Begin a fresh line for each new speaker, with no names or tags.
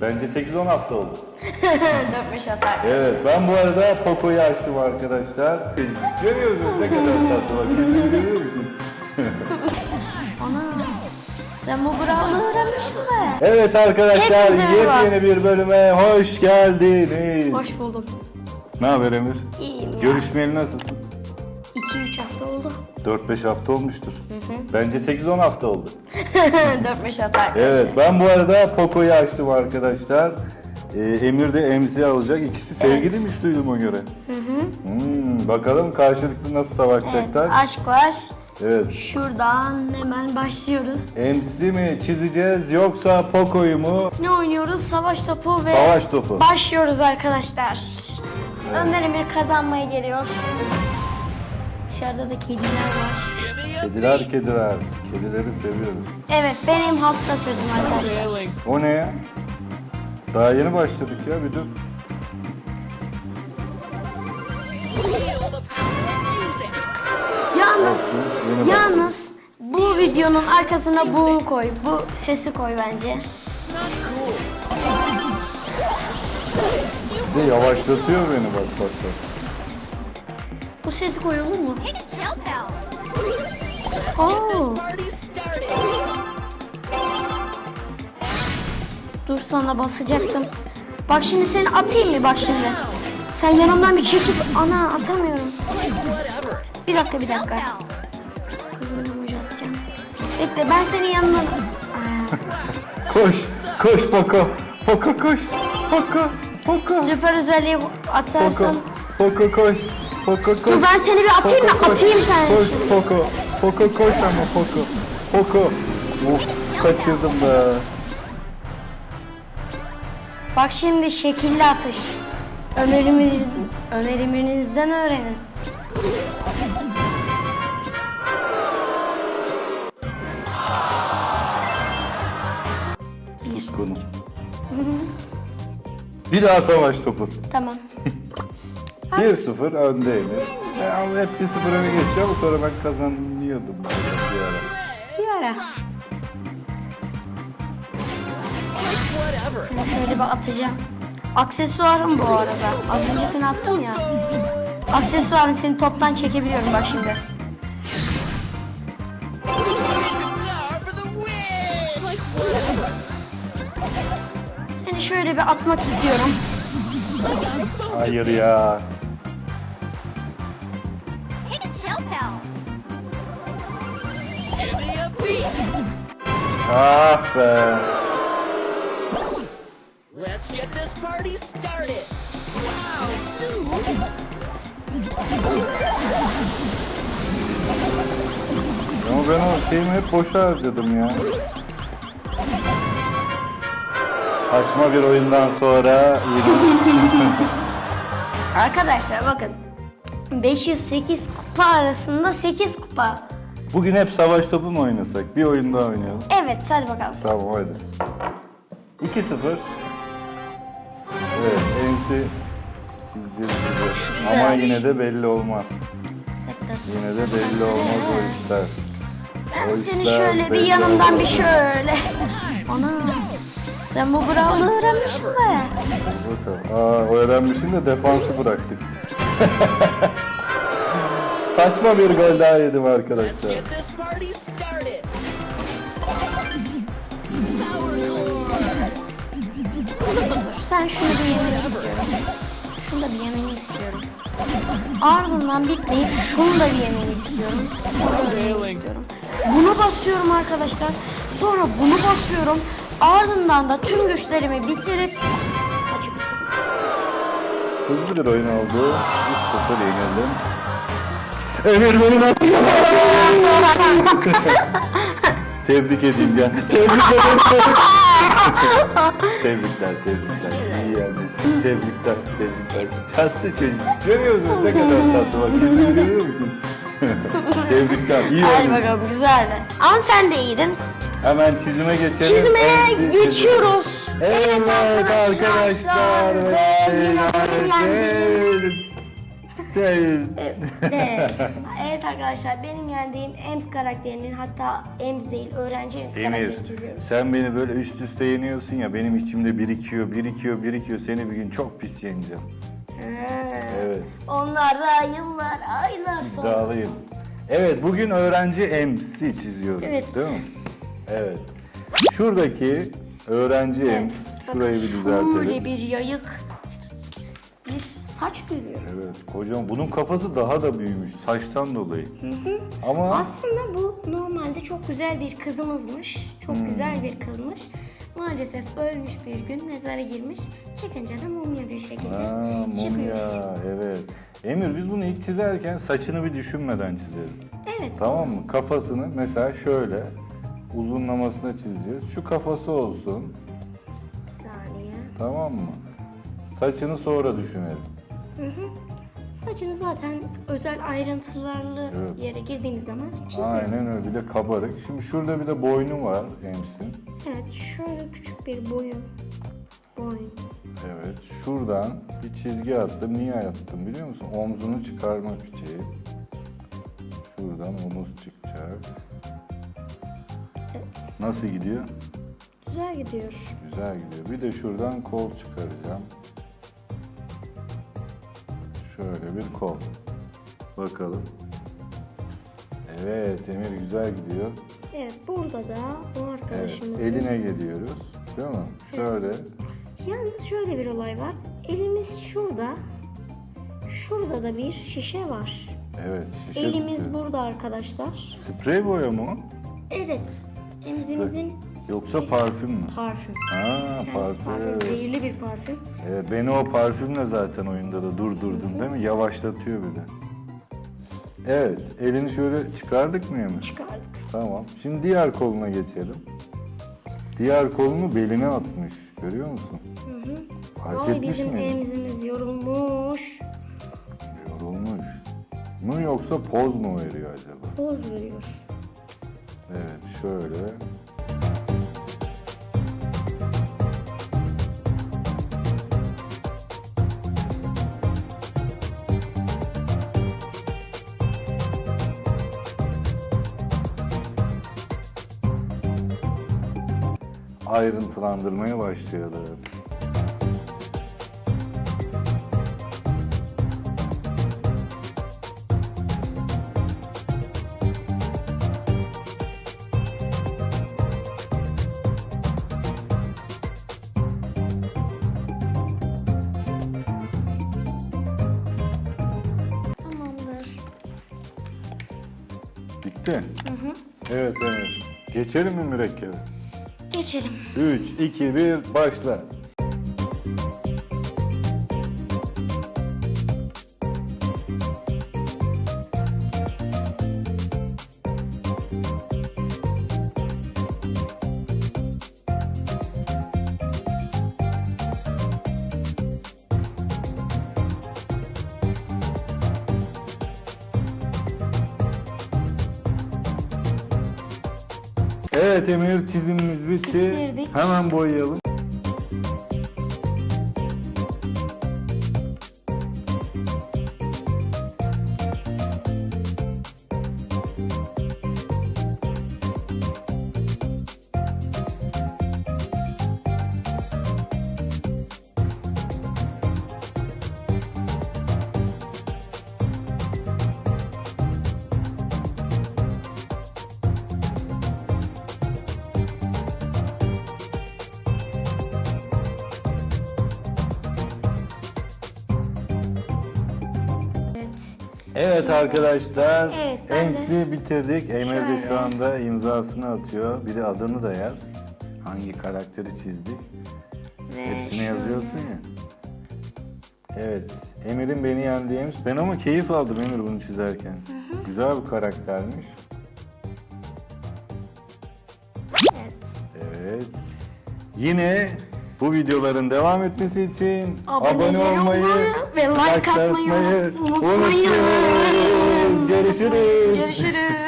Bence 8-10 hafta oldu.
4-5 atar.
Evet ben bu arada Poco'yu açtım arkadaşlar. Görüyor musunuz ne kadar tatlı bak yüzünü görüyor musun?
Ana. Sen bu Brown'u öğrenmişsin be.
Evet arkadaşlar
Hepinize merhaba.
yepyeni bir bölüme hoş geldiniz.
Hoş buldum.
Ne haber Emir?
İyiyim ya.
Görüşmeyeli nasılsın?
2-3 hafta oldu.
4-5 hafta olmuştur. Bence 8-10 hafta oldu.
4-5 atar.
Evet ben bu arada Poco'yu açtım arkadaşlar. Ee, Emir de emzi alacak. İkisi sevgiliymiş duydum o göre. Hmm, bakalım karşılıklı nasıl
Evet,
savaşacaklar.
aşk var.
Evet.
Şuradan hemen başlıyoruz.
Emzi mi çizeceğiz yoksa Poco'yu mu?
Ne oynuyoruz? Savaş topu ve
Savaş topu.
başlıyoruz arkadaşlar. Önder Emir kazanmaya geliyor. Dışarıda da kediler var.
Kediler kediler. Kedileri seviyoruz.
Evet benim hafta sözüm arkadaşlar.
O ne ya? Daha yeni başladık ya bir dur.
Yalnız
Yeni başladık.
Yalnız bu videonun arkasına bu koy. Bu sesi koy bence.
Bir de yavaşlatıyor beni bak bak bak.
Bu sesi koy olur mu? Oo, dur sana basacaktım. Bak şimdi seni atayım mı bak şimdi. Sen yanımdan bir çekip ana atamıyorum. Bir dakika bir dakika. Kızını atacağım. Bekle ben senin yanına...
Koş, koş Poco. Poco koş. Poco, Poco.
süper özelliği
Poco,
atarsan...
Poco koş. Poco koş.
Dur ben seni bir atayım da
Poco,
atayım sen.
Koş Poco. Poco koş ama Poco. Poco. Of kaçırdım be.
Bak şimdi şekilli atış. Önerimiz, öneriminizden öğrenin.
Suskunum. Bir daha savaş topu.
Tamam.
1-0 önde Emir. Ya, ama hep 1-0 öne geçiyor ama sonra ben kazanıyordum. Bir ara.
Bir ara. Seni şöyle bir atacağım. Aksesuarım bu arada. Az önce seni attım ya. Aksesuarım seni toptan çekebiliyorum bak şimdi. Seni şöyle bir atmak istiyorum.
Hayır ya. Ah be.
Let's get this party started. Wow, dude.
Ama ben o şeyimi hep boşa harcadım ya. Saçma bir oyundan sonra
Arkadaşlar bakın. 508 kupa arasında 8 kupa.
Bugün hep savaş topu mu oynasak? Bir oyun daha oynayalım.
Evet hadi bakalım.
Tamam hadi. 2-0. Evet, ensi çizeceğiz gibi. Ama yine de belli olmaz. Yine de belli olmaz o işler.
Ben
O
seni
işler
şöyle bir
belli
yanımdan
olmaz.
bir şöyle. Ana. Sen bu Brown'u öğrenmişsin be.
Bakalım. Aa, öğrenmişim de defansı bıraktık. Saçma bir gol daha yedim arkadaşlar.
Sen şunu bir yemeni istiyorum. Şunu da bir yemeni istiyorum. Ardından bitmeyip şunu da bir yemeni istiyorum. Bunu da bir yemeni istiyorum. Bunu basıyorum arkadaşlar. Sonra bunu basıyorum. Ardından da tüm güçlerimi bitirip.
Hızlı bir oyun oldu. 3-0 yenildim. Emir beni nasıl Tebrik edeyim gel. Tebrik ederim. tebrikler, tebrikler. İyi yani. Tebrikler, tebrikler. Tatlı çocuk. Görüyor musun? Ne kadar tatlı bak. Yüzünü görüyor musun? tebrikler. İyi
Hadi
olmuş.
bakalım güzeldi. Ama sen de iyiydin.
Hemen çizime geçelim.
Çizmeye
Ensi çizim.
geçiyoruz.
Evet arkadaşlar.
ve yine
beyler, Değil.
Evet. evet arkadaşlar benim yendiğim Ems karakterinin hatta Ems değil öğrenci Ems
Emir,
karakterini çiziyoruz.
sen beni böyle üst üste yeniyorsun ya benim içimde birikiyor, birikiyor, birikiyor. Seni bir gün çok pis yeneceğim.
Ha.
Evet.
Onlar da yıllar, aylar sonra.
İddialıyım. Evet, bugün öğrenci Ems'i çiziyoruz,
Evet.
değil mi? Evet. Şuradaki öğrenci Ems, şurayı bir düzeltelim.
Şöyle bir yayık, saç görüyorum.
Evet, kocaman. Bunun kafası daha da büyümüş, saçtan dolayı. Ama
Aslında bu normalde çok güzel bir kızımızmış. Çok
Hmm.
güzel bir kızmış. Maalesef ölmüş bir gün mezara girmiş. Çıkınca da mumya bir şekilde
Aa,
çıkıyor.
mumya, evet. Emir biz bunu ilk çizerken saçını bir düşünmeden çizelim.
Evet.
Tamam mı? Kafasını mesela şöyle uzunlamasına çizeceğiz. Şu kafası olsun.
Bir saniye.
Tamam mı? Saçını sonra düşünelim.
Saçını zaten özel ayrıntılarlı
Evet.
yere girdiğimiz zaman çizeriz.
Aynen öyle. Bir de kabarık. Şimdi şurada bir de boynu var Ems'in.
Evet şöyle küçük bir boyun. Boyun.
Evet. Şuradan bir çizgi attım. Niye attım biliyor musun? Omzunu çıkarmak için. Şuradan omuz çıkacak.
Evet.
Nasıl gidiyor?
Güzel gidiyor.
Güzel gidiyor. Bir de şuradan kol çıkaracağım. Şöyle bir kol. Bakalım. Evet Emir güzel gidiyor.
Evet burada da bu
Evet
arkadaşımızın...
eline geliyoruz. Değil mi? Şöyle.
Yalnız şöyle bir olay var. Elimiz şurada. Şurada da bir şişe var.
Evet şişe
Elimiz
tutuyor.
burada arkadaşlar.
Sprey boya mı? o?
Evet. Emzimizin...
Yoksa parfüm mü?
Parfüm.
Ha parfüm.
Zehirli bir parfüm.
Evet, beni o parfümle zaten oyunda da durdurdun değil mi? Yavaşlatıyor bir de. Evet, elini şöyle çıkardık mı Emir?
Çıkardık.
Tamam. Şimdi diğer koluna geçelim. Diğer kolunu beline atmış. Görüyor musun? Fark
Ay
etmiş
bizim
miydin?
emzimiz yorulmuş.
Yorulmuş. Mu yoksa poz mu veriyor acaba?
Poz veriyor.
Evet, şöyle. Ayrıntılandırmaya başlayalım.
Tamamdır.
Bitti. Evet, evet. Geçelim mi mürekkebi?
Geçelim.
3, 2, 1, başla. Evet Emir çizimimiz bitti.
Bitirdik.
Hemen boyayalım.
Evet
arkadaşlar,
Evet, ben de-
Ems'i bitirdik. Emir de
Şöyle.
şu anda imzasını atıyor. Bir de adını da yaz. Hangi karakteri çizdik?
Ve
Hepsini
şöyle.
yazıyorsun ya. Evet, Emir'in beni yendiği Ems. Ben ama keyif aldım Emir bunu çizerken. Güzel bir karaktermiş.
Evet.
Evet. Yine bu videoların devam etmesi için abone,
Abone
olmayı
olmayı ve like atmayı
unutmayın. Görüşürüz.
Görüşürüz.